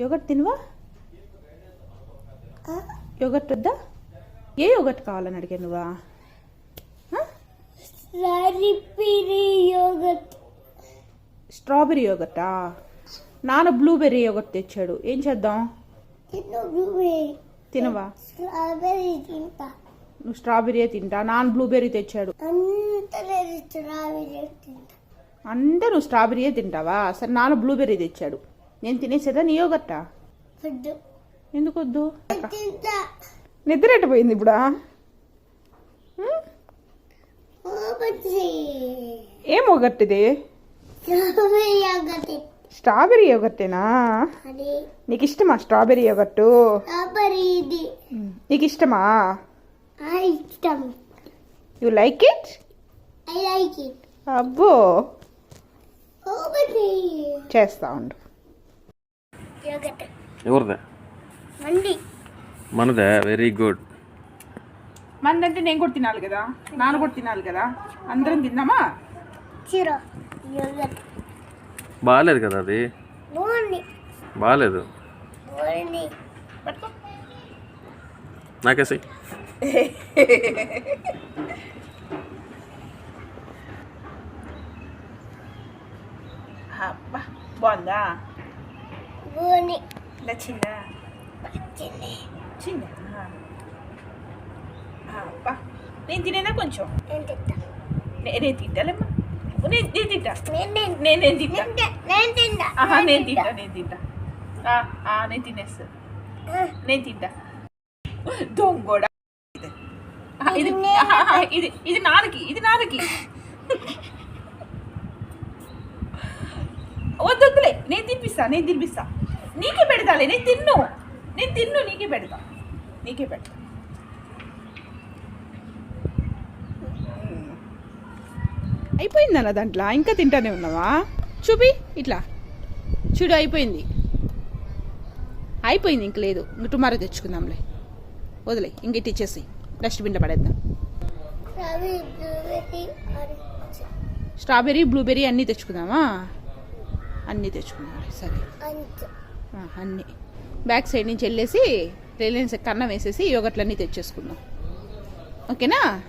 Yoghurt తినవా? Yoghurt వద్దా? ఏ yoghurt కావాలని అడిగాను నువ్వా? యోగట్ స్ట్రాబెర్రీ యోగట్టా నాన్న బ్లూబెర్రీ యోగట్ తెచ్చాడు. ఏం చేద్దాం? తినవా? స్ట్రాబెర్రీ తింటా. నువ్వు స్ట్రాబెర్రీ తింటా? నాన్న బ్లూబెర్రీ తెచ్చాడు. అంత స్ట్రాబెర్రీ నువ్వు స్ట్రాబెర్రీయే తింటావా? సరే నాన్న బ్లూబెర్రీ తెచ్చాడు. నేను తినేసేదా? నీ యోగట్టా ఎందుకు వద్దు? నిద్ర ఎట్టిపోయింది ఇప్పుడా? ఏం యోగట్ స్ట్రాబెర్రీ యోగట్టేనా నీకు ఇష్టమా స్ట్రాబెర్రీ యోగట్టు నీకు ఇష్టమా ఇష్టం. You like it? I like it. అబ్బో. చేస్తా ఉండు. ఎవరిదే మండి మనదే వెరీ గుడ్ మందంటే నేను కూడా తినాలి కదా నాన్న కూడా తినాలి కదా అందరం తిందామా యోగట్ బాగాలేదు కదా అది బాగాలేదు అబ్బా బాగుందా బాగుంది నచ్చిందా చిన్ని చిన్న అబ్బా నేను తినేనా కొంచెం? నేను తింటా. నేను తింటాలేమ్మా. నేను నేను తింటా. నేను నేను తింటా. నేను తింటా. ఆహా నేను తింటా. నేను తింటా. నేను తినేస్తా. నేను తింటా. దొంగోడా. ఇది. ఇది ఇది నాన్నకి ఇది నాన్నకి. వద్దు వద్దులే నేను తినిపిస్తా నేను తినిపిస్తా. నీకే పెడతాలే నేను తిన్ను. నేను తిన్ను నీకే పెడతా. నీకే పెడతా. అయిపోయిందన్న దాంట్లో? ఇంకా తింటానే ఉన్నావా? చూపి ఇట్లా. చూడు అయిపోయింది. అయిపోయింది ఇంక లేదు. ఇంక టుమారో తెచ్చుకుందాంలే. వదిలే ఇంక ఇటు ఇచ్చేసి డస్ట్బిన్లో పడేద్దాం. స్ట్రాబెర్రీ బ్లూబెర్రీ అన్నీ తెచ్చుకుందామా? అన్నీ తెచ్చుకుందాం. సరే. అన్నీ. బ్యాక్ సైడ్ నుంచి వెళ్ళేసి రిలయన్స్ కన్నం వేసేసి యోగట్లన్నీ తెచ్చేసుకుందాం. ఓకేనా?